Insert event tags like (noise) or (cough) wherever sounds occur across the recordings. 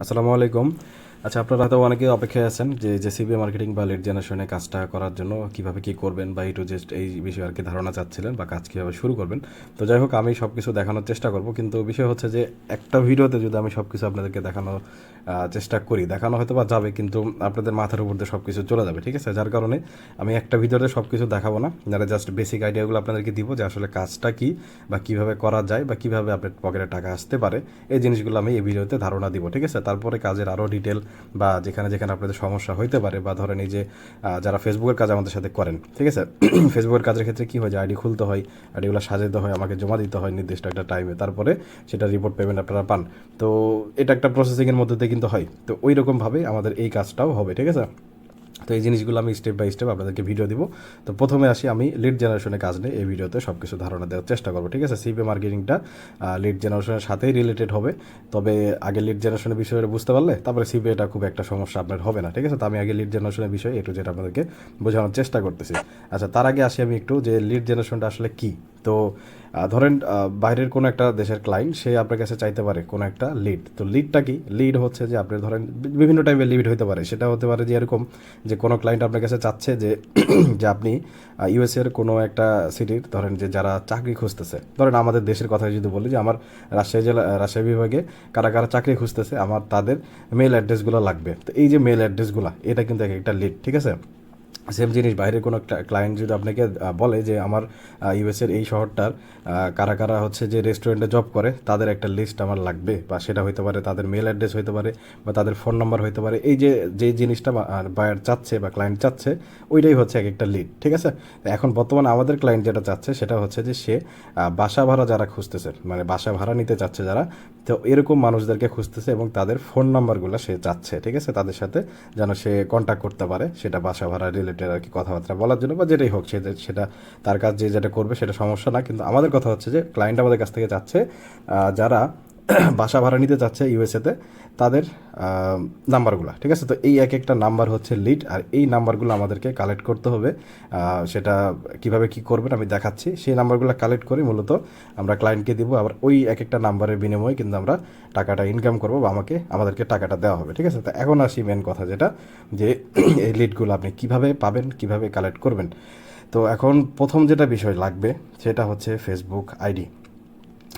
আসসালামু আলাইকুম। আচ্ছা আপনারা হয়তো অনেকে অপেক্ষায় আছেন যে জেসিবি মার্কেটিং বা লিড জেনারেশনে কাজটা করার জন্য কীভাবে কি করবেন বা টু জাস্ট এই বিষয়ে আর কি ধারণা চাচ্ছিলেন বা কাজ কীভাবে শুরু করবেন। তো যাই হোক, আমি সব কিছু দেখানোর চেষ্টা করব। কিন্তু বিষয় হচ্ছে যে একটা ভিডিওতে যদি আমি সব কিছু আপনাদেরকে দেখানোর চেষ্টা করি, দেখানো হয়তো বা যাবে, কিন্তু আপনাদের মাথার উপর দিয়ে সব কিছু চলে যাবে, ঠিক আছে? যার কারণে আমি একটা ভিডিওতে সব কিছু দেখাবো না। যারা জাস্ট বেসিক আইডিয়াগুলো আপনাদেরকে দিব যে আসলে কাজটা কি বা কীভাবে করা যায় বা কীভাবে আপনার পকেটে টাকা আসতে পারে, এই জিনিসগুলো আমি এই ভিডিওতে ধারণা দিব, ঠিক আছে? তারপরে কাজের আরও ডিটেল বা যেখানে যেখানে আপনাদের সমস্যা হইতে পারে বা ধরেন এই যে যারা ফেসবুকের কাজ আমাদের সাথে করেন, ঠিক আছে? (clears throat) ফেসবুকের কাজের ক্ষেত্রে কী হয় যে আইডি খুলতে হয় আইডিগুলো সাজাতে হয়, আমাকে জমা দিতে হয় নির্দিষ্ট একটা টাইমে তারপরে সেটা রিপোর্ট পেমেন্ট আপনারা পান। তো এটা একটা প্রসেসিংয়ের মধ্যে দিয়ে কিন্তু হয়। তো ওই রকমভাবে আমাদের এই কাজটাও হবে, ঠিক আছে? তো এই জিনিসগুলো আমি স্টেপ বাই স্টেপ আপনাদেরকে ভিডিও দিব। তো প্রথমে আসি আমি লিড জেনারেশনের কাজ নিয়ে। এই ভিডিওতে সব কিছু ধারণা দেওয়ার চেষ্টা করব, ঠিক আছে? সিপি মার্কেটিংটা লিড জেনারেশনের সাথেই রিলেটেড হবে। তবে আগে লিড জেনারেশনের বিষয়ে বুঝতে পারলে তারপরে সিপি এটা খুব একটা সমস্যা আপনার হবে না, ঠিক আছে? তো আমি আগে লিড জেনারেশনের বিষয়ে একটু যেটা আপনাদেরকে বোঝানোর চেষ্টা করতেছি। আচ্ছা তার আগে আসি আমি একটু যে লিড জেনারেশনটা আসলে কি? তো ধরেন বাইরের কোনো একটা দেশের ক্লায়েন্ট সে আপনার কাছে চাইতে পারে কোনো একটা লিড তো লিডটা কি? লিড হচ্ছে যে আপনি ধরেন বিভিন্ন টাইপের লিড হতে পারে। সেটা হতে পারে যে এরকম যে কোনো ক্লায়েন্ট আপনার কাছে চাচ্ছে যে (clears throat) যে আপনি ইউএসএর কোনো একটা সিটির ধরেন যে যারা চাকরি খুঁজতেছে। ধরেন আমাদের দেশের কথা যদি বলি যে আমার রাজশাহী জেলা রাজশাহী বিভাগে কারা কারা চাকরি খুঁজতেছে, আমার তাদের মেল অ্যাড্রেসগুলো লাগবে। তো এই যে মেল অ্যাড্রেসগুলো এটা কিন্তু এক একটা লিড ঠিক আছে? সেম জিনিস, বাইরের কোনো ক্লায়েন্ট যদি আপনাকে বলে যে আমার ইউএসের এই শহরটার কারা কারা হচ্ছে যে রেস্টুরেন্টে জব করে, তাদের একটা লিস্ট আমার লাগবে বা সেটা হতে পারে তাদের মেল অ্যাড্রেস হতে পারে বা তাদের ফোন নাম্বার হতে পারে। এই যে যে জিনিসটা বায়ার চাচ্ছে বা ক্লায়েন্ট চাচ্ছে, ওইটাই হচ্ছে এক একটা লিড ঠিক আছে? এখন বর্তমানে আমাদের ক্লায়েন্ট যেটা চাচ্ছে সেটা হচ্ছে যে সে বাসা ভাড়া যারা খুঁজতেছে মানে বাসা ভাড়া নিতে চাচ্ছে যারা তো এরকম মানুষদেরকে খুঁজতেছে এবং তাদের ফোন নাম্বারগুলো সে চাচ্ছে, ঠিক আছে? তাদের সাথে যেন সে কন্ট্যাক্ট করতে পারে, সেটা বাসা ভাড়া রিলেটেড আর কি কথাবার্তা বলার জন্য বা যেটাই হোক, সে সেটা তার কাজ যে যেটা করবে সেটা সমস্যা না। কিন্তু আমাদের কথা হচ্ছে যে ক্লায়েন্ট আমাদের কাছ থেকে চাচ্ছে যারা (clears throat) বাসা ভাড়া নিতে চাচ্ছে ইউএসএতে তাদের নাম্বারগুলো, ঠিক আছে? তো এই এক একটা নাম্বার হচ্ছে লিড আর এই নাম্বারগুলো আমাদেরকে কালেক্ট করতে হবে। সেটা কীভাবে কি করবেন আমি দেখাচ্ছি। সেই নাম্বারগুলো কালেক্ট করে মূলত আমরা ক্লায়েন্টকে দিব, আবার ওই এক একটা নাম্বারের বিনিময়ে কিন্তু আমরা টাকাটা ইনকাম করব বা আমাকে, আমাদেরকে টাকাটা দেওয়া হবে, ঠিক আছে? তো এখন আসি মেন কথা যেটা, যে এই লিডগুলো আপনি কীভাবে পাবেন, কীভাবে কালেক্ট করবেন? তো এখন প্রথম যেটা বিষয় লাগবে, সেটা হচ্ছে ফেসবুক আইডি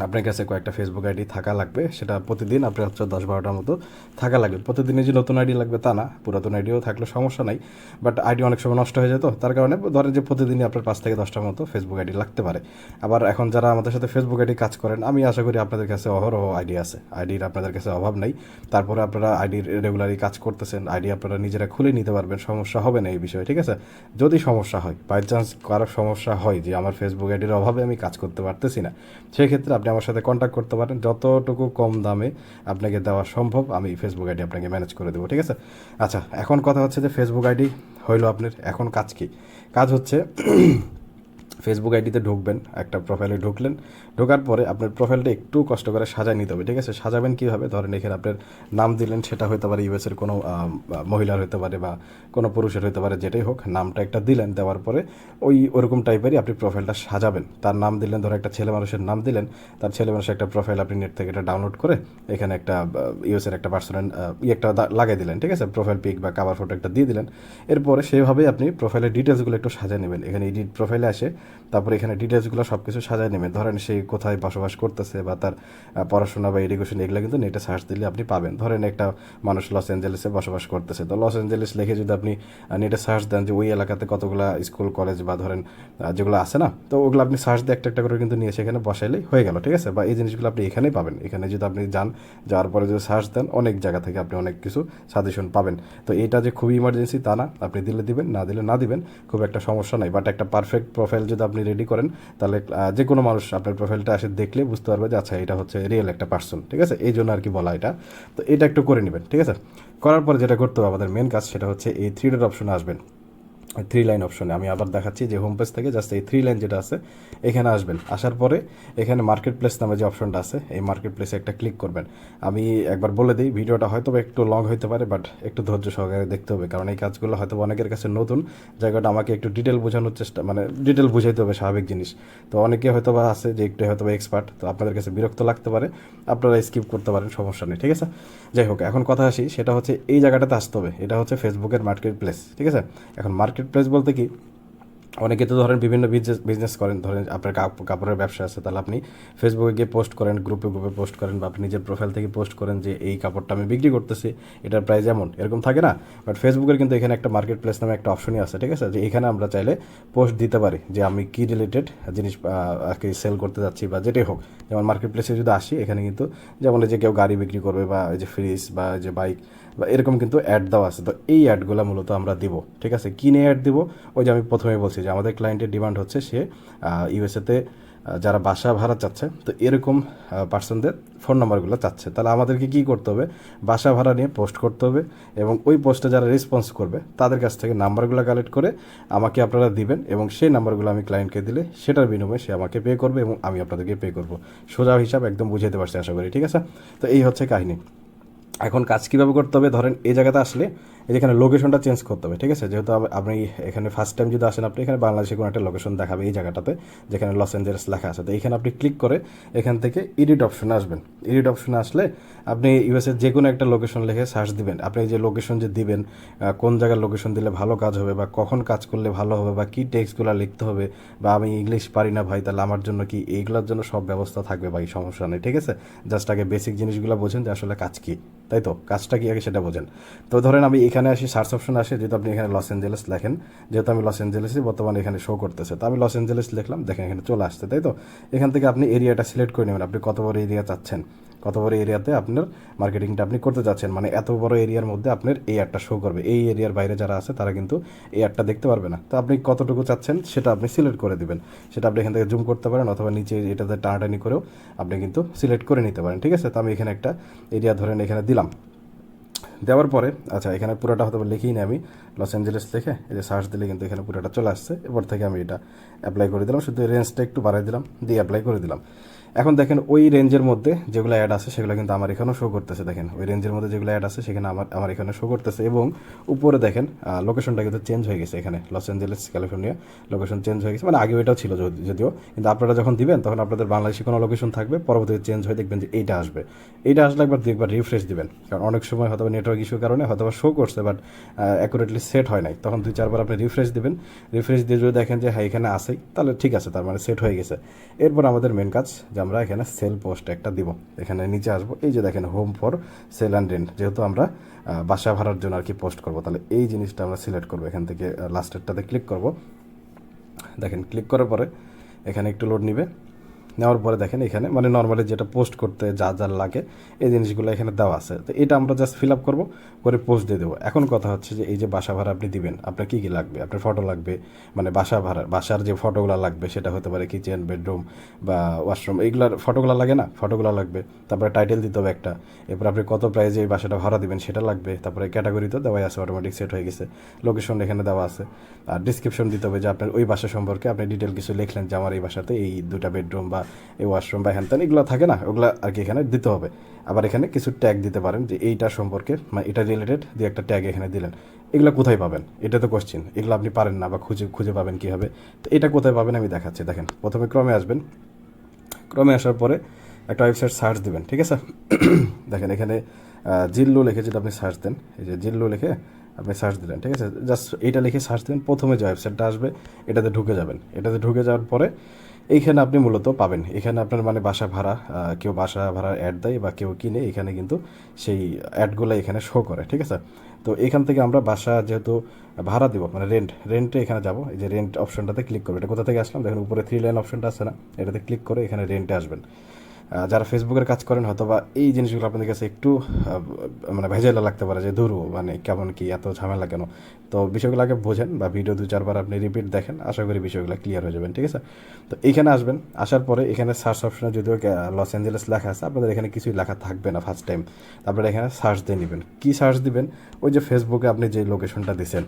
আপনার কাছে কয়েকটা ফেসবুক আইডি থাকা লাগবে, সেটা প্রতিদিন আপনার হচ্ছে দশ বারোটার মতো থাকা লাগবে। প্রতিদিনই যে নতুন আইডি লাগবে তা না, পুরাতন আইডিও থাকলে সমস্যা নাই বাট আইডি অনেক সময় নষ্ট হয়ে যেত তার কারণে ধরেন যে প্রতিদিনই আপনার পাঁচ থেকে দশটার মতো ফেসবুক আইডি লাগতে পারে। আবার এখন যারা আমাদের সাথে ফেসবুক আইডি কাজ করেন, আমি আশা করি আপনাদের কাছে অহরহ আইডি আছে। আইডির আপনাদের কাছে অভাব নেই, তারপরে আপনারা আইডির রেগুলারই কাজ করতেছেন আইডি আপনারা নিজেরা খুলে নিতে পারবেন, সমস্যা হবে না এই বিষয়ে, ঠিক আছে? যদি সমস্যা হয় বাই চান্স কারও সমস্যা হয় যে আমার ফেসবুক আইডির অভাবে আমি কাজ করতে পারতেছি না, সেক্ষেত্রে আপনি আমার সাথে কন্ট্যাক্ট করতে পারেন। যতটুকু কম দামে আপনাকে দেওয়া সম্ভব, আমি ফেসবুক আইডি আপনাকে ম্যানেজ করে দেবো, ঠিক আছে? আচ্ছা এখন কথা হচ্ছে যে ফেসবুক আইডি হইল আপনার, এখন কাজ কি? কাজ হচ্ছে (coughs) ফেসবুক আইডিতে ঢুকবেন, একটা প্রোফাইলে ঢুকলেন ঢোকার পরে আপনার প্রোফাইলটা একটু কষ্ট করে সাজায় নিতে হবে, ঠিক আছে? সাজাবেন কীভাবে? ধরেন এখানে আপনার নাম দিলেন, সেটা হতে পারে ইউএসের কোনো মহিলার হতে পারে বা কোনো পুরুষের হতে পারে, যেটাই হোক, নামটা একটা দিলেন, দেওয়ার পরে ওই ওরকম টাইপেরই আপনি প্রোফাইলটা সাজাবেন। তার নাম দিলেন, ধরো একটা ছেলে মানুষের নাম দিলেন, তার ছেলে মানুষের একটা প্রোফাইল আপনি নেট থেকে এটা ডাউনলোড করে এখানে একটা ইউএসের একটা পার্সোনাল ই একটা লাগাই দিলেন, ঠিক আছে? প্রোফাইল পিক বা কাভার ফটো একটা দিয়ে দিলেন। এরপরে সেভাবেই আপনি প্রোফাইলের ডিটেলসগুলো একটু সাজিয়ে নেবেন। এখানে এডিট প্রোফাইলে আসে, তারপরে এখানে ডিটেলসগুলো সব কিছু সাজিয়ে নেবেন। ধরেন সে কোথায় বসবাস করতেছে বা তার পড়াশোনা বা এডুকেশন এগুলো কিন্তু নেটে সার্চ দিলে আপনি পাবেন। ধরেন একটা মানুষ লস অ্যাঞ্জেলেসে বসবাস করতেছে। তো লস অ্যাঞ্জেলেস লিখে যদি আপনি নেটে সার্চ দেন যে ওই এলাকাতে কতগুলা স্কুল কলেজ বা ধরেন যেগুলো আছে না, তো ওগুলো আপনি সার্চ দিয়ে একটা একটা করে কিন্তু নিয়ে সেখানে বসাইলেই হয়ে গেল, ঠিক আছে? বা এই জিনিসগুলো আপনি এখানেই পাবেন। এখানে যদি আপনি যান, যাওয়ার পরে যদি সার্চ দেন, অনেক জায়গা থেকে আপনি অনেক কিছু সাজেশন পাবেন। তো এটা যে খুবই ইমার্জেন্সি তা না, আপনি দিলে দিবেন, না দিলে না দিবেন, খুব একটা সমস্যা নাই। বাট একটা পারফেক্ট প্রোফাইল যদি আপনি রেডি করেন, তাহলে যে কোনো মানুষ আপনার প্রোফাইলটা আসে দেখলে বুঝতে পারবে যে আচ্ছা এটা হচ্ছে রিয়েল একটা পার্সন ঠিক আছে? এই জন্য আর কি বলা এটা। তো এটা একটু করে নেবেন, ঠিক আছে? করার পরে যেটা করতে হবে, আমাদের মেন কাজ সেটা হচ্ছে এই থ্রি ডট অপশনে আসবেন থ্রি লাইন অপশনে আমি আবার দেখাচ্ছি যে হোম পেজ থেকে জাস্ট এই থ্রি লাইন যেটা আছে এখানে আসবেন। আসার পরে এখানে মার্কেট প্লেস নামে যে অপশনটা আছে, এই মার্কেট প্লেসে একটা ক্লিক করবেন। আমি একবার বলে দিই, ভিডিওটা হয়তো একটু লং হতে পারে বাট একটু ধৈর্য সহকারে দেখতে হবে। কারণ এই কাজগুলো হয়তো অনেকের কাছে নতুন। জায়গাটা আমাকে একটু ডিটেল বোঝানোর চেষ্টা মানে ডিটেল বুঝাইতে হবে স্বাভাবিক জিনিস। তো অনেকে হয়তো বা আছে যে একটু হয়তো এক্সপার্ট তো আপনাদের কাছে বিরক্ত লাগতে পারে। আপনারা স্কিপ করতে পারেন, সমস্যা নেই, ঠিক আছে? যাই হোক, এখন কথা আসি, সেটা হচ্ছে এই জায়গাটাতে আসতে হবে। এটা হচ্ছে ফেসবুকের মার্কেট প্লেস ঠিক আছে? এখন মার্কেট প্লেস বলতে কি অনেকে তো ধরেন বিভিন্ন বিজনেস বিজনেস করেন। ধরেন আপনার কাপ- কাপড়ের ব্যবসা আছে, তাহলে আপনি ফেসবুকে গিয়ে পোস্ট করেন গ্রুপে গ্রুপে পোস্ট করেন, বা আপনি নিজের প্রোফাইল থেকে পোস্ট করেন যে, এই কাপড়টা আমি বিক্রি করতেছি, এটার প্রাইস এমন। এরকম থাকে না? বাট ফেসবুকের কিন্তু এখানে একটা মার্কেট প্লেস নামে একটা অপশনই আছে, ঠিক আছে? যে এখানে আমরা চাইলে পোস্ট দিতে পারি যে, আমি কি রিলেটেড জিনিস আর কি সেল করতে যাচ্ছি বা যেটাই হোক। যেমন মার্কেট প্লেসে যদি আসি, এখানে কিন্তু যেমন এই যে কেউ গাড়ি বিক্রি করবে বা এই যে ফ্রিজ বা যে বাইক বা এরকম কিন্তু অ্যাড দেওয়া আছে। তো এই অ্যাডগুলো মূলত আমরা দিব, ঠিক আছে? কিনে অ্যাড দিব? ওই যে আমি প্রথমে বলছি যে আমাদের ক্লায়েন্টের ডিমান্ড হচ্ছে সে ইউএসএতে যারা বাসা ভাড়া চাচ্ছে, তো এরকম পার্সনদের ফোন নাম্বারগুলো চাচ্ছে। তাহলে আমাদেরকে কী করতে হবে? বাসা ভাড়া নিয়ে পোস্ট করতে হবে এবং ওই পোস্টে যারা রেসপন্স করবে, তাদের কাছ থেকে নাম্বারগুলো কালেক্ট করে আমাকে আপনারা দিবেন এবং সেই নাম্বারগুলো আমি ক্লায়েন্টকে দিলে সেটার বিনিময়ে সে আমাকে পে করবে এবং আমি আপনাদেরকে পে করব। সোজা হিসাব একদম বুঝাতে পারছি আশা করি, ঠিক আছে? তো এই হচ্ছে কাহিনী। এখন কাজ কীভাবে করতে হবে? ধরেন এই জায়গাতে আসলে যেখানে লোকেশনটা চেঞ্জ করতে হবে, ঠিক আছে? যেহেতু আপনি এখানে ফার্স্ট টাইম যদি আসেন আপনি, এখানে বাংলাদেশে কোনো একটা লোকেশন দেখাবে এই জায়গাটাতে, যেখানে লস অ্যাঞ্জেলেস লেখা আছে। তো এখানে আপনি ক্লিক করে এখান থেকে এডিট অপশনে আসবেন। এডিট অপশনে আসলে আপনি ইউএসের যে কোনো একটা লোকেশন লিখে সার্চ দিবেন। আপনি যে লোকেশন যে দিবেন কোন জায়গার লোকেশন দিলে ভালো কাজ হবে বা কখন কাজ করলে ভালো হবে বা কী টেক্সটগুলো লিখতে হবে বা আমি ইংলিশ পারি না ভাই, তাহলে আমার জন্য কি এইগুলোর জন্য সব ব্যবস্থা থাকবে ভাই, সমস্যা নেই, ঠিক আছে? জাস্ট আগে বেসিক জিনিসগুলো বোঝেন যে আসলে কাজ কী, তাই তো? কাজটা কি আগে সেটা বোঝেন। তো ধরেন আমি এখানে আসি সার্চ অপশন আসে, যেহেতু আপনি এখানে লস অ্যাঞ্জেলেস লেখেন, যেহেতু আমি লস অ্যাঞ্জেলেসই বর্তমানে এখানে শো করতেছে। তো আমি লস অ্যাঞ্জেলেস লিখলাম, দেখেন এখানে চলে আসছে, তাই তো? এখান থেকে আপনি এরিয়াটা সিলেক্ট করে নেবেন, আপনি কত বড় এরিয়া চাচ্ছেন? কত বড় এরিয়াতে আপনার মার্কেটিংটা আপনি করতে যাচ্ছেন? মানে এত বড় এরিয়ার মধ্যে আপনার এই অ্যাডটা শো করবে। এই এরিয়ার বাইরে যারা আছে, তারা কিন্তু এই অ্যাডটা দেখতে পারবে না। তো আপনি কতটুকু চাচ্ছেন, সেটা আপনি সিলেক্ট করে দিবেন। সেটা আপনি এখান থেকে জুম করতে পারেন, অথবা নিচে এটাতে টানাটানি করেও আপনি কিন্তু সিলেক্ট করে নিতে পারেন, ঠিক আছে? তো আমি এখানে একটা এরিয়া ধরেন এখানে দিলাম। দেওয়ার পরে আচ্ছা এখানে পুরোটা হয়তো লিখি নিই আমি লস অ্যাঞ্জেলেস লিখে এই যে সার্চ দিলে কিন্তু এখানে পুরোটা চলে আসছে। এরপর থেকে আমি এটা অ্যাপ্লাই করে দিলাম, শুধু রেঞ্জটা একটু বাড়াই দিলাম, দিয়ে অ্যাপ্লাই করে দিলাম। এখন দেখেন ওই রেঞ্জের মধ্যে যেগুলো অ্যাড আছে, সেগুলো কিন্তু আমার এখানেও শো করতেছে, দেখেন। ওই রেঞ্জের মধ্যে যেগুলো অ্যাড আছে, সেখানে আমার আমার এখানে শো করতেছে এবং উপরে দেখেন লোকেশনটা কিন্তু চেঞ্জ হয়ে গেছে এখানে। Los Angeles California location change হয়ে গেছে। মানে আগে ওইটাও ছিল যদিও। কিন্তু আপনারা যখন দিবেন, তখন আপনাদের বাংলাদেশে কোনো লোকেশন থাকবে, পরবর্তীতে চেঞ্জ হয়ে দেখবেন যে এইটা আসবে। এইটা আসলে একবার দুই একবার রিফ্রেশ দিবেন। কারণ অনেক সময় হয়তো নেটওয়ার্ক ইস্যুর কারণে হয়তো শো করছে বাট অ্যাকুরেটলি সেট হয় নাই। তখন দুই, চারবার আপনি রিফ্রেশ দিবেন। রিফ্রেশ দিয়ে যদি দেখেন যে হ্যাঁ এখানে আসেই তাহলে ঠিক আছে, তার মানে সেট হয়ে গেছে। এরপর আমাদের মেন কাজ, যে আমরা এখানে সেল পোস্ট একটা দিব। এখানে নিচে আসব। এই যে দেখেন home for sale and rent যেহেতু আমরা বাসা ভাড়ার জন্য আর কি পোস্ট করব, তাহলে এই জিনিসটা আমরা সিলেক্ট করব। এখান থেকে লাস্টেরটাতে ক্লিক করব। দেখেন ক্লিক করার পরে এখানে একটু লোড নিবে। নেওয়ার পরে দেখেন এখানে মানে নর্মালি যেটা পোস্ট করতে যা যা লাগে, এই জিনিসগুলো এখানে দেওয়া আছে। তো এটা আমরা জাস্ট ফিল আপ করব, করে পোস্ট দিয়ে দেবো। এখন কথা হচ্ছে যে এই যে বাসা ভাড়া আপনি দিবেন, আপনার কী কী লাগবে? আপনার ফটো লাগবে মানে বাসা ভাড়া, বাসার যে ফটোগুলো লাগবে, সেটা হতে পারে কিচেন বেডরুম বা ওয়াশরুম এইগুলার ফটোগুলো লাগে না? ফটোগুলো লাগবে। তারপরে টাইটেল দিতে হবে একটা। এরপর আপনি কত প্রাইজে এই বাসাটা ভাড়া দিবেন, সেটা লাগবে। তারপরে ক্যাটাগরি তো দেওয়াই আছে অটোমেটিক সেট হয়ে গেছে। লোকেশন এখানে দেওয়া আছে। আর ডিসক্রিপশন দিতে হবে যে আপনার ওই বাসা সম্পর্কে আপনি ডিটেল কিছু লিখলেন যে আমার এই বাসাতে এই দুটা বেডরুম বা এই ওয়াশরুম বা হ্যান এগুলো থাকে না, ওগুলো আর কি এখানে দিতে হবে। আবার এখানে কিছু ট্যাগ দিতে পারেন যে এইটা সম্পর্কে মানে এটা রিলেটেড দিয়ে একটা ট্যাগ এখানে দিলেন। এগুলো কোথায় পাবেন? এটা তো কোশ্চিন এগুলো আপনি পারেন না বা খুঁজে খুঁজে পাবেন কীভাবে। তো এটা কোথায় পাবেন আমি দেখাচ্ছি, দেখেন। প্রথমে ক্রমে আসবেন। ক্রমে আসার পরে একটা ওয়েবসাইট সার্চ দিবেন, ঠিক আছে? (clears throat) দেখেন এখানে জিল্লু লিখে যেটা আপনি সার্চ দেন, এই যে জিল্লু লিখে আপনি সার্চ দিলেন, ঠিক আছে? জাস্ট এইটা লিখে সার্চ দেবেন, প্রথমে যে ওয়েবসাইটটা আসবে, এটাতে ঢুকে যাবেন। এটাতে ঢুকে যাওয়ার পরে এইখানে আপনি মূলত পাবেন। এখানে আপনার মানে বাসা ভাড়া কেউ বাসা ভাড়া অ্যাড দেয় বা কেউ কিনে, এখানে কিন্তু সেই অ্যাডগুলো এখানে শো করে, ঠিক আছে? তো এখান থেকে আমরা বাসা যেহেতু ভাড়া দেবো মানে রেন্ট রেন্টে এখানে যাব, এই যে রেন্ট অপশনটাতে ক্লিক করব। এটা কোথা থেকে আসলাম? দেখুন, উপরে থ্রি লাইন অপশনটা আছে না? এটাতে ক্লিক করে এখানে রেন্টে আসবেন। যারা ফেসবুকের কাজ করেন হয়তো বা এই জিনিসগুলো আপনাদের কাছে একটু মানে ভেজাইলা লাগতে পারে যে, ধরু মানে কেমন কি, এত ঝামেলা কেন? তো বিষয়গুলো আগে বোঝেন বা ভিডিও দু চারবার আপনি রিপিট দেখেন, আশা করি বিষয়গুলো ক্লিয়ার হয়ে যাবেন, ঠিক আছে? তো এইখানে আসবেন, আসার পরে এখানে সার্চ অপশনে যদিও লস অ্যাঞ্জেলেস লেখা আছে, আপনাদের এখানে কিছুই লেখা থাকবে না ফার্স্ট টাইম তারপরে এখানে সার্চ দিয়ে নেবেন। কী সার্চ দিবেন? ওই যে ফেসবুকে আপনি যে লোকেশনটা দিছেন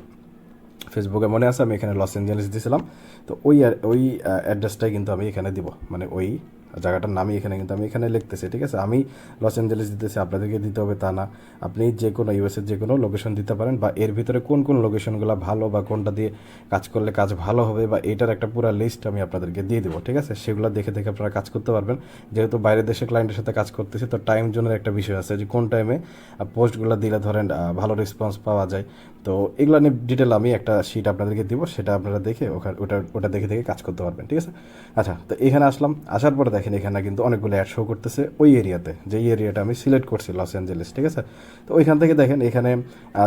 ফেসবুকে মনে আছে আমি এখানে লস অ্যাঞ্জেলেস দিয়েছিলাম তো ওই ওই অ্যাড্রেসটাই কিন্তু আমি এখানে দিব মানে ওই জায়গাটার নামই এখানে কিন্তু আমি এখানে লিখতেছি, ঠিক আছে? আমি লস অ্যাঞ্জেলেস দিতেছি, আপনাদেরকে দিতে হবে তা না। আপনি যে কোনো ইউএসের যে কোনো লোকেশন দিতে পারেন বা এর ভিতরে কোন কোন লোকেশনগুলো ভালো বা কোনটা দিয়ে কাজ করলে কাজ ভালো হবে বা এটার একটা পুরো লিস্ট আমি আপনাদেরকে দিয়ে দেবো, ঠিক আছে? সেগুলো দেখে দেখে আপনারা কাজ করতে পারবেন। যেহেতু বাইরের দেশের ক্লায়েন্টের সাথে কাজ করতেছি, তো টাইম জোনের একটা বিষয় আছে যে কোন টাইমে পোস্টগুলো দিলে ধরেন ভালো রেসপন্স পাওয়া যায়। তো এগুলো নিয়ে ডিটেল আমি একটা শিট আপনাদেরকে দিব, সেটা আপনারা দেখে ওখানে, ওটা ওটা দেখে দেখে কাজ করতে পারবেন, ঠিক আছে? আচ্ছা তো এখানে আসলাম। আসার পরে দেখেন এখানে কিন্তু অনেকগুলো অ্যাড শো করতেছে ওই এরিয়াতে, যে এরিয়াটা আমি সিলেক্ট করছি লস অ্যাঞ্জেলেস ঠিক আছে? তো ওইখান থেকে দেখেন এখানে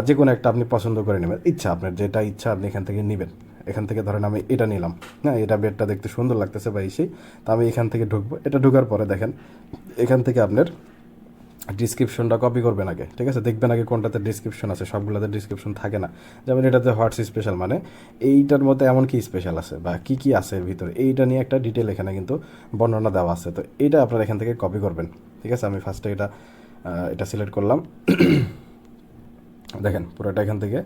যে কোনো একটা আপনি পছন্দ করে নেবেন। ইচ্ছা, আপনার যেটা ইচ্ছা আপনি এখান থেকে নেবেন। এখান থেকে ধরেন আমি এটা নিলাম। হ্যাঁ এটা বেডটা দেখতে সুন্দর লাগতেছে বা এসে তো আমি এখান থেকে ঢুকবো। এটা ঢুকার পরে দেখেন, এখান থেকে আপনার ডিসক্রিপশনটা কপি করবেন আগে, ঠিক আছে? দেখবেন আগে কোনটাতে ডিসক্রিপশন আছে, সবগুলোতে ডিসক্রিপশন থাকে না। যেমন এটাতে হোয়াটস স্পেশাল মানে এইটার মধ্যে এমন কি স্পেশাল আছে বা কি কি আছে এর ভিতরে? এইটা নিয়ে একটা ডিটেল এখানে কিন্তু বর্ণনা দেওয়া আছে। তো এটা আপনারা এখান থেকে কপি করবেন, ঠিক আছে? আমি ফার্স্টে এটা এটা সিলেক্ট করলাম। (coughs) দেখেন, পুরোটা এখান থেকে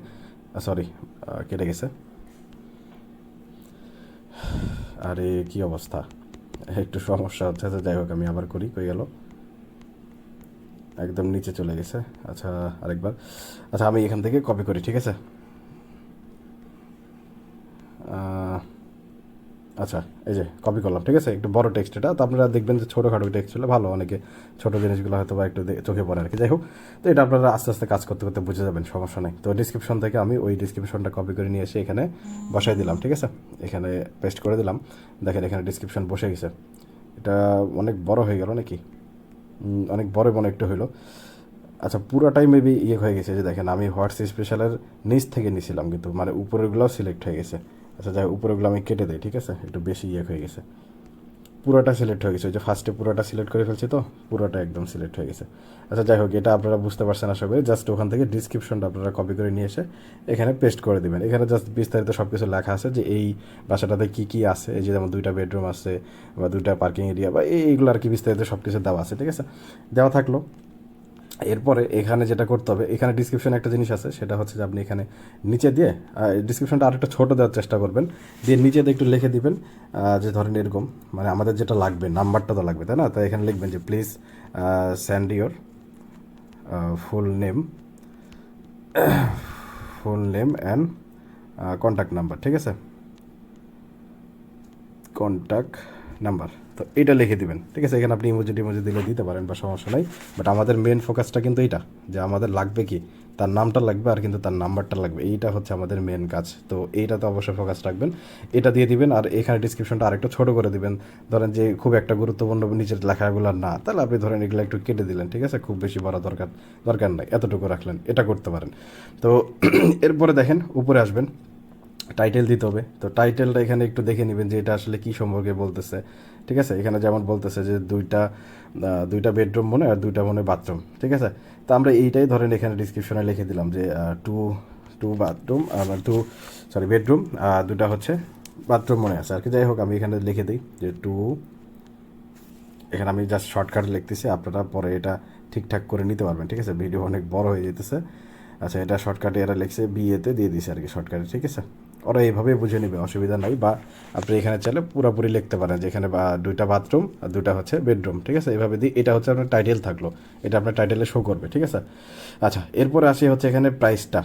সরি কেটে গেছে। আরে, কি অবস্থা? একটু সমস্যা হচ্ছে, যাই হোক, আমি আবার করি, কই গেল? একদম নিচে চলে গেছে। আচ্ছা আরেকবার। আচ্ছা আমি এখান থেকে কপি করি, ঠিক আছে? আচ্ছা এই যে কপি করলাম, ঠিক আছে? একটু বড় টেক্সট এটা। তো আপনারা দেখবেন যে ছোটোখাটো টেক্সট হলে ভালো, অনেকে ছোটো জিনিসগুলো হয়তো বা একটু চোখে পড়ে আর কি। যাই হোক, তো এটা আপনারা আস্তে আস্তে কাজ করতে করতে বুঝে যাবেন, সমস্যা নেই। তো ডিসক্রিপশন থেকে আমি ওই ডিসক্রিপশনটা কপি করে নিয়ে এসে এখানে বসাই দিলাম, ঠিক আছে? এখানে পেস্ট করে দিলাম। দেখেন, এখানে ডিসক্রিপশন বসে গেছে। এটা অনেক বড় হয়ে গেল নাকি? অনেক বড় মনে একটু হইল। আচ্ছা পুরোটাই মেবি ইয়ে হয়ে গেছে যে দেখেন, আমি হোয়াটস স্পেশালের নিচ থেকে নিছিলাম, কিন্তু মানে উপরেরগুলোও সিলেক্ট হয়ে গেছে। আচ্ছা যাই উপরেরগুলো আমি কেটে দিই, ঠিক আছে? একটু বেশি ইয়ে হয়ে গেছে। পুরোটা সিলেক্ট হয়ে গেছে। ওই যে ফার্স্টে পুরোটা সিলেক্ট করে ফেলছি তো, পুরোটা একদম সিলেক্ট হয়ে গেছে। আচ্ছা যাই হোক, এটা আপনারা বুঝতে পারছেন আশা করি। জাস্ট ওখান থেকে ডিসক্রিপশনটা আপনারা কপি করে নিয়ে এসে এখানে পেস্ট করে দেবেন। এখানে জাস্ট বিস্তারিত সব কিছু লেখা আছে যে এই বাসাটাতে কী কী আছে, এই যে যেমন দুইটা বেডরুম আছে বা দুইটা পার্কিং এরিয়া বা এইগুলো আর কি বিস্তারিত সব কিছু দেওয়া আছে, ঠিক আছে? দেওয়া থাকল। এরপরে এখানে যেটা করতে হবে, এখানে ডিসক্রিপশনে একটা জিনিস আছে, সেটা হচ্ছে যে আপনি এখানে নিচে দিয়ে ডিসক্রিপশনটা আরেকটা ছোটো দেওয়ার চেষ্টা করবেন, দিয়ে নিচে দিয়ে একটু লিখে দিবেন যে ধরেন এরকম মানে আমাদের যেটা লাগবে, নাম্বারটা তো লাগবে, তাই না? তাই এখানে লিখবেন যে please send your full name full name and contact number ঠিক আছে? Contact number. তো এটা লিখে দিবেন। ঠিক আছে, এখানে আপনি ইমোজি টিমোজি দিলে দিতে পারেন বা সমস্যা নাই। বাট আমাদের মেন ফোকাসটা কিন্তু এটা যে আমাদের লাগবে কি? তার নামটা লাগবে আর কিন্তু তার নাম্বারটা লাগবে। এইটা হচ্ছে আমাদের মেন কাজ। তো এইটাতে অবশ্যই ফোকাস রাখবেন। এটা দিয়ে দিবেন আর এখানে ডিসক্রিপশনটা আরেকটু ছোটো করে দিবেন। ধরেন যে খুব একটা গুরুত্বপূর্ণ নিচের লেখাগুলো না, তাহলে আপনি ধরেন এগুলো একটু কেটে দিলেন। ঠিক আছে, খুব বেশি বড় দরকার দরকার নাই, এতটুকু রাখলেন, এটা করতে পারেন। তো (clears throat) এরপরে দেখেন, উপরে আসবেন। টাইটেল দিতে হবে। তো টাইটেলটা এখানে একটু দেখে নেবেন যে এটা আসলে কি সম্পর্কে বলতেছে। ঠিক আছে? এখানে যেমন বলতেছে যে দুইটা দুইটা বেডরুম মনে আর দুইটা মনে বাথরুম ঠিক আছে? তো আমরা এইটাই ধরেন এখানে ডিসক্রিপশনে লিখে দিলাম যে টু টু বাথরুম আর টু সরি বেডরুম আর দুটা হচ্ছে বাথরুম মনে আছে। আর কি, যাই হোক, আমি এখানে লিখে দিই যে টু এখানে আমি জাস্ট শর্টকাট লিখতেছি, আপনারা পরে এটা ঠিকঠাক করে নিতে পারবেন। ঠিক আছে? ভিডিও অনেক বড় হয়ে যেতেছে। আচ্ছা এটা শর্টকাটে এরা লিখছে বিয়েতে দিয়ে দিছে আর কি শর্টকাটে ঠিক আছে? ওরা এইভাবে বুঝে নেবে, অসুবিধা নাই। বা আপনি এখানে চাইলে পুরোপুরি লিখতে পারেন যেখানে বা দুইটা বাথরুম আর দুইটা হচ্ছে বেডরুম ঠিক আছে? এইভাবে দিয়ে এটা হচ্ছে আপনার টাইটেল থাকল। এটা আপনার টাইটেলে শো করবে, ঠিক আছে? আচ্ছা এরপরে আসি হচ্ছে এখানে প্রাইসটা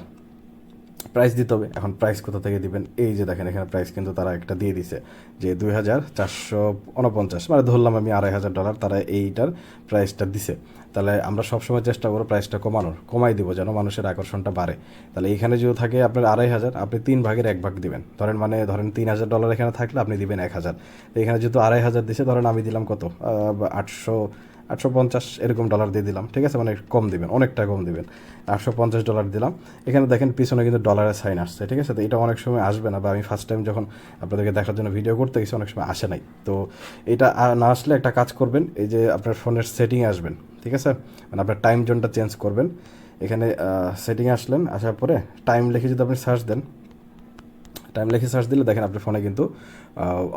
প্রাইস দিতে হবে। এখন প্রাইস কোথা থেকে দিবেন? এই যে দেখেন, এখানে প্রাইস কিন্তু তারা একটা দিয়ে দিছে যে দুই হাজার চারশো উনপঞ্চাশ। মানে ধরলাম আমি আড়াই হাজার ডলার তারা এইটার প্রাইসটা দিছে। তাহলে আমরা সবসময় চেষ্টা করব প্রাইসটা কমানোর। কমাই দিব যেন মানুষের আকর্ষণটা বাড়ে। তাহলে এখানে যদি থাকে আপনার আড়াই হাজার, আপনি তিন ভাগের এক ভাগ দিবেন। ধরেন মানে ধরেন তিন হাজার ডলার এখানে থাকলে আপনি দিবেন এক হাজার। এখানে যেহেতু আড়াই হাজার দিছে, ধরেন আমি দিলাম কত? আটশো আটশো পঞ্চাশ এরকম ডলার দিয়ে দিলাম। ঠিক আছে? মানে কম দিবেন, অনেকটা কম দিবেন। আটশো পঞ্চাশ ডলার দিলাম। এখানে দেখেন পিছনে কিন্তু ডলারের সাইন আসছে। ঠিক আছে? তো এটা অনেক সময় আসবে না বা আমি ফার্স্ট টাইম যখন আপনাদেরকে দেখার জন্য ভিডিও করতে গেছি অনেক সময় আসে নাই। তো এটা না আসলে একটা কাজ করবেন। এই যে আপনার ফোনের সেটিংয়ে আসবেন। ঠিক আছে? মানে আপনার টাইম জোনটা চেঞ্জ করবেন। এখানে সেটিংয়ে আসলেন, আসার পরে টাইম লিখে যদি আপনি সার্চ দেন টাইম লিখে সার্চ দিলে দেখেন আপনার ফোনে কিন্তু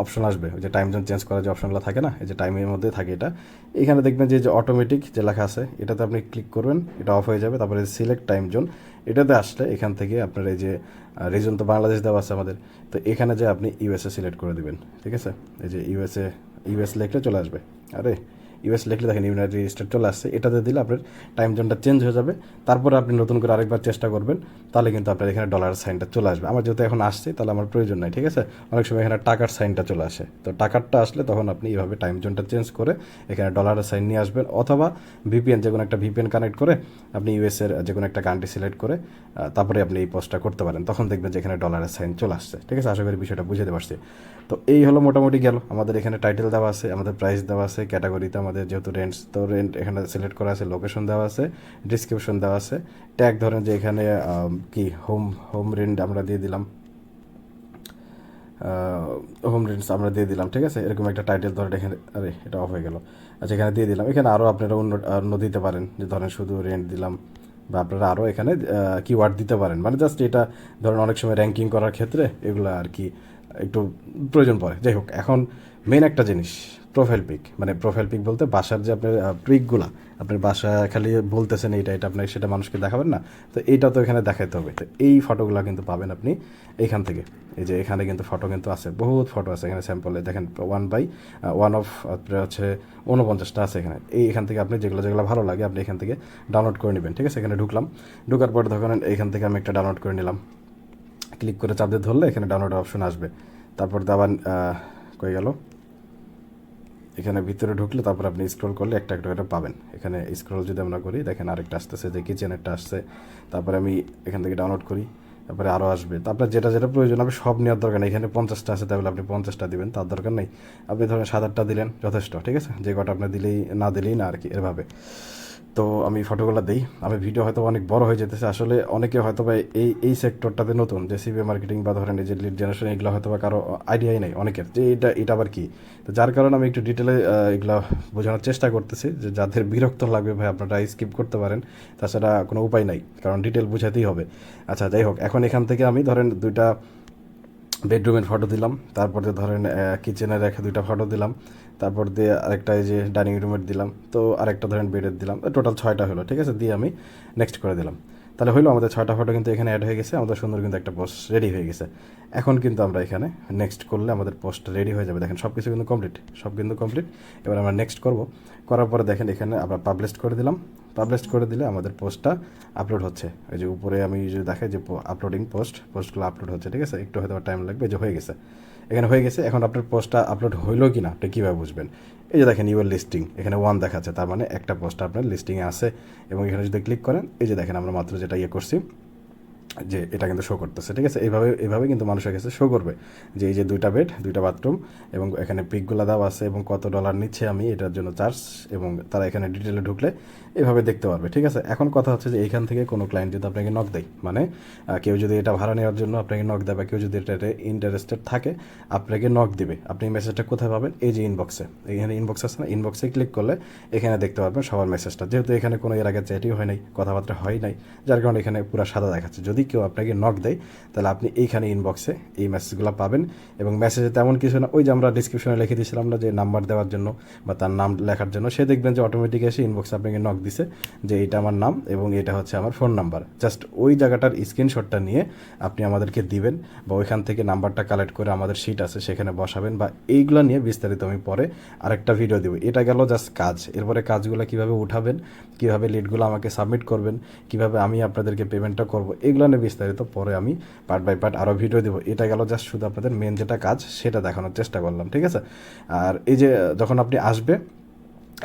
অপশন আসবে। ওই যে টাইম জোন চেঞ্জ করার যে অপশনগুলো থাকে না, এই যে টাইমের মধ্যে থাকে এটা। এখানে দেখবেন যে অটোমেটিক যে লেখা আছে, এটাতে আপনি ক্লিক করবেন, এটা অফ হয়ে যাবে। তারপরে সিলেক্ট টাইম জোন এটাতে আসলে এখান থেকে আপনার এই যে রিজন তো বাংলাদেশ দেওয়া আছে আমাদের। তো এখানে যে আপনি ইউএসএ সিলেক্ট করে দিবেন, ঠিক আছে? এই যে ইউএসএ ইউএস লিখলে চলে আসবে। আরে! ইউএস লিখলে দেখেন ইউনাইটেড স্টেট চলে আসছে। এটাতে দিলে আপনার টাইম জোনটা চেঞ্জ হয়ে যাবে। তারপরে আপনি নতুন করে আরেকবার চেষ্টা করবেন, তাহলে কিন্তু আপনার এখানে ডলার সাইনটা চলে আসবে। আমার যেহেতু এখন আসছে, তাহলে আমার প্রয়োজন নাই, ঠিক আছে? অনেক সময় এখানে টাকার সাইনটা চলে আসে। তো টাকারটা আসলে তখন আপনি এইভাবে টাইম জোনটা চেঞ্জ করে এখানে ডলারের সাইন নিয়ে আসবেন। অথবা ভিপিএন যে কোনো একটা ভিপিএন কানেক্ট করে আপনি ইউএসের যে কোনো একটা কান্ট্রি সিলেক্ট করে তারপরে আপনি এই পোস্টটা করতে পারেন। তখন দেখবেন যে এখানে ডলারের সাইন চলে আসছে। ঠিক আছে? আশা করি বিষয়টা বুঝতে পারছি। তো এই হলো মোটামুটি গেল। আমাদের এখানে টাইটেল দেওয়া আছে, আমাদের প্রাইস দেওয়া আছে ক্যাটাগরিতে আমাদের যেহেতু রেন্টস তো রেন্ট এখানে সিলেক্ট করা আছে লোকেশন দেওয়া আছে ডিসক্রিপশন দেওয়া আছে। ট্যাগ ধরেন যে এখানে কি হোম হোম রেন্ট আমরা দিয়ে দিলাম। হোম রেন্টস আমরা দিয়ে দিলাম। ঠিক আছে? এরকম একটা টাইটেল ধরেন এখানে, আরে, এটা অফ হয়ে গেল। আচ্ছা এখানে দিয়ে দিলাম। এখানে আরও আপনারা অন্য অন্য দিতে পারেন। যে ধরেন শুধু রেন্ট দিলাম। বা আপনারা আরও এখানে কিওয়ার্ড দিতে পারেন। মানে জাস্ট এটা ধরুন অনেক সময় র্যাঙ্কিং করার ক্ষেত্রে এগুলো আর কি একটু প্রয়োজন পড়ে। যাই হোক, এখন মেন একটা জিনিস। প্রোফাইল পিক মানে প্রোফাইল পিক বলতে বাসার যে আপনার পিকগুলা আপনার বাসা খালি বলতেছেন এইটা, এটা আপনার, সেটা মানুষকে দেখাবেন না। তো এইটা তো এখানে দেখাতে হবে। তো এই ফটোগুলো কিন্তু পাবেন আপনি এইখান থেকে। এই যে এখানে কিন্তু ফটো কিন্তু আছে, বহুত ফটো আছে এখানে স্যাম্পলে দেখেন ওয়ান বাই ওয়ান অফ আপনার হচ্ছে উনপঞ্চাশটা আছে এখানে। এই এখান থেকে আপনি যেগুলো যেগুলো ভালো লাগে, আপনি এখান থেকে ডাউনলোড করে নেবেন, ঠিক আছে? এখানে ঢুকলাম, ঢুকার পর ধরেন এখান থেকে আমি একটা ডাউনলোড করে নিলাম। ক্লিক করে চাপ দিয়ে ধরলে এখানে ডাউনলোড অপশন আসবে। তারপর আবার কই গেল? এখানে ভিতরে ঢুকলে তারপর আপনি স্ক্রল করলে একটা একটা করে পাবেন। এখানে স্ক্রল যদি আমরা করি, দেখেন আরেকটা আসতেছে যে কিচেনেরটা আসছে। তারপরে আমি এখান থেকে ডাউনলোড করি, তারপরে আরও আসবে। তারপরে যেটা যেটা প্রয়োজন হবে সব নেওয়ার দরকার নেই। এখানে পঞ্চাশটা আছে, তাহলে আপনি পঞ্চাশটা দিবেন, তার দরকার নেই। আপনি ধরেন সাত আটটা দিলেন, যথেষ্ট, ঠিক আছে? যে কটা আপনি দিলেই, না দিলেই না আর কি, এভাবে। তো আমি ফটোগুলো দিই। আমি ভিডিও হয়তো অনেক বড় হয়ে যেতেছে। আসলে অনেকে হয়তো বা এই এই সেক্টরটাতে নতুন, যে সিবি মার্কেটিং বা ধরেন এই যে লিড জেনারেশন এগুলো হয়তো বা কারও আইডিয়াই নেই অনেকের, যে এটা এটা আবার কি? তো যার কারণে আমি একটু ডিটেলে এগুলো বোঝানোর চেষ্টা করতেছি যে যাদের বিরক্ত লাগবে ভাই, আপনারা স্কিপ করতে পারেন। তাছাড়া কোনো উপায় নাই, কারণ ডিটেল বোঝাতেই হবে। আচ্ছা যাই হোক, এখন এখান থেকে আমি ধরেন দুইটা বেডরুমের ফটো দিলাম। তারপরে ধরেন কিচেনের রেখে দুইটা ফটো দিলাম। তারপর দিয়ে আরেকটা এই যে ডাইনিং রুমের দিলাম। তো আরেকটা ধরেন বেডের দিলাম। টোটাল ছয়টা হলো, ঠিক আছে? দিয়ে আমি নেক্সট করে দিলাম। তাহলে হলো আমাদের ছয়টা ফটো কিন্তু এখানে অ্যাড হয়ে গেছে। আমাদের সুন্দর কিন্তু একটা পোস্ট রেডি হয়ে গেছে। এখন কিন্তু আমরা এখানে নেক্সট করলে আমাদের পোস্ট রেডি হয়ে যাবে। দেখেন সব কিছু কিন্তু কমপ্লিট সব কিন্তু কমপ্লিট এবার আমরা নেক্সট করব। করার পরে দেখেন এখানে আমরা পাবলিশ করে দিলাম। পাবলিশ করে দিলে আমাদের পোস্টটা আপলোড হচ্ছে। এই যে উপরে আমি যে দেখাই যে আপলোডিং পোস্ট পোস্টগুলো আপলোড হচ্ছে, ঠিক আছে? একটু হয়তো টাইম লাগবে যে হয়ে গেছে। এখানে হয়ে গেছে, এখন আপনার পোস্টটা আপলোড হইল কি না আপনি কীভাবে বুঝবেন? এই যে দেখেন ইউর লিস্টিং এখানে ওয়ান দেখাচ্ছে, তার মানে একটা পোস্ট আপনার লিস্টিংয়ে আছে, এবং এখানে যদি ক্লিক করেন, এই যে দেখেন আমরা মাত্র যেটা ইয়ে করছি যে এটা কিন্তু শো করতেছে, ঠিক আছে? এইভাবে এইভাবে কিন্তু মানুষের কাছে শো করবে যে এই যে দুইটা বেড দুইটা বাথরুম এবং এখানে পিকগুলো দেওয়া আছে এবং কত ডলার নিচ্ছে আমি, এটার জন্য চার্জ এবং তারা এখানে ডিটেলে ঢুকলে এভাবে দেখতে পারবে, ঠিক আছে? এখন কথা হচ্ছে যে এইখান থেকে কোনো ক্লায়েন্ট যদি আপনাকে নক দেয় মানে কেউ যদি এটা ভাড়া নেওয়ার জন্য আপনাকে নক দেয় বা কেউ যদি এটাতে ইন্টারেস্টেড থাকে, আপনাকে নক দিবে। আপনি মেসেজটা কোথায় পাবেন? এই যে ইনবক্সে এখানে ইনবক্স আছে না? ইনবক্সে ক্লিক করলে এখানে দেখতে পারবেন সবার মেসেজটা যেহেতু এখানে কোনো এর আগে চ্যাটই হয় নাই, কথাবার্তা হয় নাই, যার কারণে এখানে পুরো সাদা দেখাচ্ছে। যদি কেউ আপনাকে নক দেয়, তাহলে আপনি এইখানে ইনবক্সে এই মেসেজগুলো পাবেন এবং মেসেজে তেমন কিছু না। ওই যে আমরা ডিসক্রিপশনে লিখে দিয়েছিলাম না যে নাম্বার দেওয়ার জন্য বা তার নাম লেখার জন্য, সে দেখবেন যে অটোমেটিক এসে ইনবক্সে আপনাকে নক দিছে যে এটা আমার নাম এবং এটা হচ্ছে আমার ফোন নাম্বার জাস্ট ওই জায়গাটার স্ক্রিনশটটা নিয়ে আপনি আমাদেরকে দিবেন বা ওইখান থেকে নাম্বারটা কালেক্ট করে আমাদের শিট আছে সেখানে বসাবেন বা এইগুলো নিয়ে বিস্তারিত আমি পরে আরেকটা ভিডিও দেবো। এটা গেল জাস্ট কাজ। এরপরে কাজগুলো কীভাবে উঠাবেন কীভাবে লিডগুলো আমাকে সাবমিট করবেন, কীভাবে আমি আপনাদেরকে পেমেন্টটা করব, এগুলো নিয়ে বিস্তারিত পরে আমি পার্ট বাই পার্ট আরও ভিডিও দেবো। এটা গেল জাস্ট শুধু আপনাদের মেন যেটা কাজ, সেটা দেখানোর চেষ্টা করলাম, ঠিক আছে? আর এই যে যখন আপনি আসবে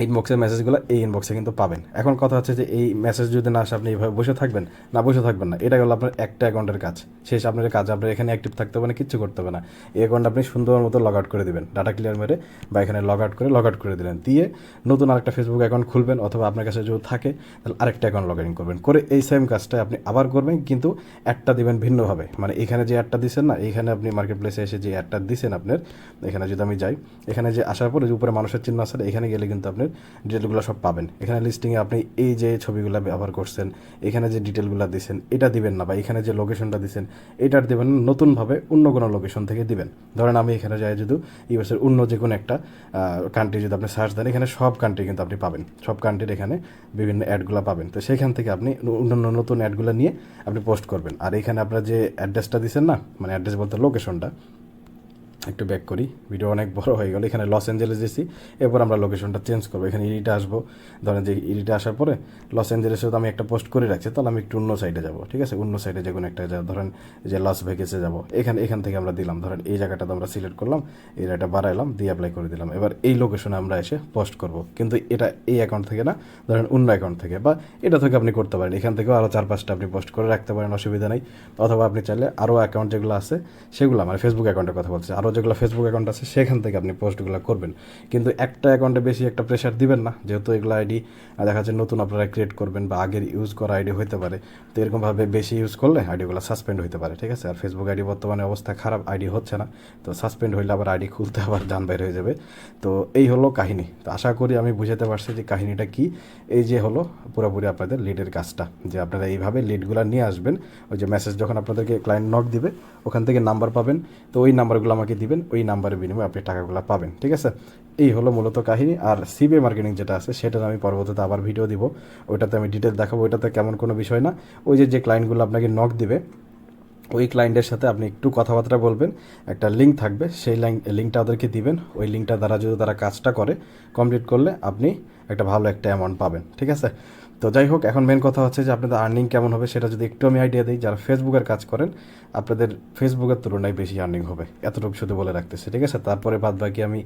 ইনবক্সের মেসেজগুলো এই ইনবক্সে কিন্তু পাবেন। এখন কথা হচ্ছে যে এই মেসেজ যদি না আসে, আপনি এইভাবে বসে থাকবেন? না, বসে থাকবেন না। এটা হলো আপনার একটা অ্যাকাউন্টের কাজ। শেষ আপনার কাজ, আপনার এখানে অ্যাক্টিভ থাকতে হবে না, কিচ্ছু করতে হবে না। এই অ্যাকাউন্ট আপনি সুন্দর মতো লগ আউট করে দেবেন। ডাটা ক্লিয়ার মেরে বা এখানে লগ আউট করে লগ আউট করে দিলেন। দিয়ে নতুন আরেকটা ফেসবুক অ্যাকাউন্ট খুলবেন অথবা আপনার কাছে যদি থাকে, তাহলে আরেকটা অ্যাকাউন্ট লগ ইন করবেন। করে এই সেম কাজটা আপনি আবার করবেন, কিন্তু অ্যাডটা দিবেন ভিন্নভাবে। মানে এখানে যে অ্যাডটা দিচ্ছেন না এইখানে আপনি মার্কেট প্লেসে এসে যে অ্যাডটা দিচ্ছেন আপনার, এখানে যদি আমি যাই, এখানে যে আসার পরে যে উপরে মানুষের চিহ্ন আছে, এখানে গেলে কিন্তু লোকেশনের ডিটেলগুলো সব পাবেন। এখানে লিস্টিংয়ে আপনি এই যে ছবিগুলো ব্যবহার করছেন, এখানে যে ডিটেলগুলো দিছেন, এটা দিবেন না বা এখানে যে লোকেশনটা দিছেন, এটার দেবেন নতুনভাবে অন্য কোনো লোকেশন থেকে দিবেন। ধরেন আমি এখানে যাই যদি ইউএসের অন্য যে কোনো একটা কান্ট্রি যদি আপনি সার্চ দেন, এখানে সব কান্ট্রি কিন্তু আপনি পাবেন। সব কান্ট্রির এখানে বিভিন্ন অ্যাডগুলো পাবেন। তো সেখান থেকে আপনি অন্যান্য নতুন অ্যাডগুলো নিয়ে আপনি পোস্ট করবেন। আর এখানে আপনার যে অ্যাড্রেসটা দিচ্ছেন না মানে অ্যাড্রেস বলতে লোকেশনটা একটু ব্যাক করি। ভিডিও অনেক বড় হয়ে গেল, এখানে লস অ্যাঞ্জেলেস দিয়েছি এরপর আমরা লোকেশনটা চেঞ্জ করব। এখানে ইডিটা আসব। ধরেন যে ইডিটা আসার পরে লস অ্যাঞ্জেলেসে তো আমি একটা পোস্ট করে রাখছি, তাহলে আমি একটু অন্য সাইডে যাব, ঠিক আছে? অন্য সাইডে যে কোনো একটা ধরেন যে লস ভেগেসে যাব। এখানে, এখান থেকে আমরা দিলাম। ধরেন এই জায়গাটা তো আমরা সিলেক্ট করলাম, এই জায়গাটা বাড়াইলাম, দিয়ে অ্যাপ্লাই করে দিলাম। এবার এই লোকেশনে আমরা এসে পোস্ট করব। কিন্তু এটা এই অ্যাকাউন্ট থেকে না, ধরেন অন্য অ্যাকাউন্ট থেকে। বা এটা থেকে আপনি করতে পারেন। এখান থেকেও আরও চার পাঁচটা আপনি পোস্ট করে রাখতে পারেন, অসুবিধা নেই। অথবা আপনি চাইলে আরও অ্যাকাউন্ট যেগুলো আছে, সেগুলো আমার ফেসবুক অ্যাকাউন্টের কথা বলছি। আরও যেগুলো ফেসবুক অ্যাকাউন্ট আছে, সেখান থেকে আপনি পোস্টগুলো করবেন। কিন্তু একটা অ্যাকাউন্টে বেশি একটা প্রেশার দিবেন না। যেহেতু এগুলো আইডি দেখা যাচ্ছে নতুন আপনারা ক্রিয়েট করবেন বা আগের ইউজ করা আইডি হতে পারে। তো এরকমভাবে বেশি ইউজ করলে আইডিগুলো সাসপেন্ড হতে পারে, ঠিক আছে? আর ফেসবুক আইডি বর্তমানে অবস্থা খারাপ আইডি হচ্ছে না। তো সাসপেন্ড হইলে আবার আইডি খুলতে আবার যান বাইর হয়ে যাবে। তো এই হলো কাহিনী। তো আশা করি আমি বুঝাতে পারছি যে কাহিনীটা কি। এই যে হলো পুরোপুরি আপনাদের লিডের কাজটা। যে আপনারা এইভাবে লিডগুলো নিয়ে আসবেন। ওই যে মেসেজ যখন আপনাদেরকে ক্লায়েন্ট নক দিবে, ওখান থেকে নাম্বার পাবেন। তো ওই নাম্বারগুলো আমাকে দিবেন, ওই নাম্বারের বিনিময়ে আপনি টাকাগুলো পাবেন, ঠিক আছে? এই হলো মূলত কাহিনী, আর সিবিএ মার্কেটিং যেটা আছে, সেটার আমি পরবর্তীতে আবার ভিডিও দিব। ওইটাতে আমি ডিটেল দেখাবো, ওইটাতে কেমন কোনো বিষয় না। ওই যে যে ক্লায়েন্টগুলো আপনাকে নক দিবে, ওই ক্লায়েন্টের সাথে আপনি একটু কথাবার্তা বলবেন, একটা লিঙ্ক থাকবে, সেই লিঙ্কটা ওদেরকে দিবেন। ওই লিঙ্কটা দ্বারা যদি তারা কাজটা করে কমপ্লিট করলে আপনি একটা ভালো একটা অ্যামাউন্ট পাবেন, ঠিক আছে? তো যাই হোক, এখন মেন কথা হচ্ছে যে আপনাদের আর্নিং কেমন হবে সেটা যদি একটু আমি আইডিয়া দিই, যারা ফেসবুকের কাজ করেন, আপনাদের ফেসবুকের তুলনায় বেশি আর্নিং হবে। এতটুকু শুধু বলে রাখতেছে, ঠিক আছে? তারপরে বাদ বাকি আমি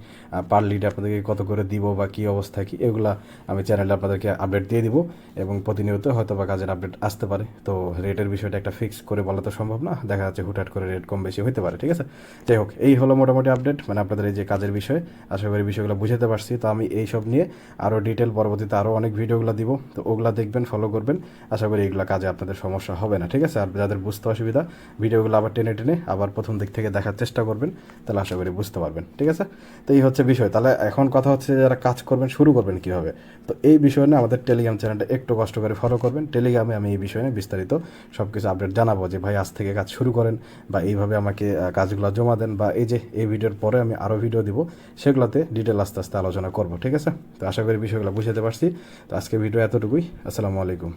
পার লিড আপনাদেরকে কত করে দিব বা কী অবস্থা, কী এগুলা আমি চ্যানেলে আপনাদেরকে আপডেট দিয়ে দিব এবং প্রতিনিয়ত হয়তো বা কাজের আপডেট আসতে পারে। তো রেটের বিষয়টা একটা ফিক্স করে বলা তো সম্ভব না, দেখা যাচ্ছে হুটহাট করে রেট কম বেশি হতে পারে, ঠিক আছে? যাই হোক, এই হলো মোটামুটি আপডেট মানে আপনাদের এই যে কাজের বিষয়ে, আশা করি বিষয়গুলো বুঝাতে পারছি। তো আমি এইসব নিয়ে আরও ডিটেল পরবর্তীতে আরও অনেক ভিডিওগুলো দিব। তো ওগুলা দেখবেন ফলো করবেন। আশা করি এগুলো কাজে আপনাদের সমস্যা হবে না, ঠিক আছে? আর যাদের বুঝতে অসুবিধা, ভিডিওগুলো আবার টেনে টেনে আবার প্রথম দিক থেকে দেখার চেষ্টা করবেন, তাহলে আশা করি বুঝতে পারবেন, ঠিক আছে? তো এই হচ্ছে বিষয়। তাহলে এখন কথা হচ্ছে যারা কাজ করবেন, শুরু করবেন কীভাবে? তো এই বিষয় নিয়ে আমাদের টেলিগ্রাম চ্যানেলটা একটু কষ্ট করে ফলো করবেন। টেলিগ্রামে আমি এই বিষয়ে বিস্তারিত সব কিছু আপডেট জানাব যে ভাই আজ থেকে কাজ শুরু করেন বা এইভাবে আমাকে কাজগুলো জমা দেন বা এই যে এই ভিডিওর পরে আমি আরও ভিডিও দিব, সেগুলোতে ডিটেল আস্তে আস্তে আলোচনা করব, ঠিক আছে? তো আশা করি বিষয়গুলো বুঝাতে পারছি। তো আজকে ভিডিও এতটুকুই। আসসালামু আলাইকুম।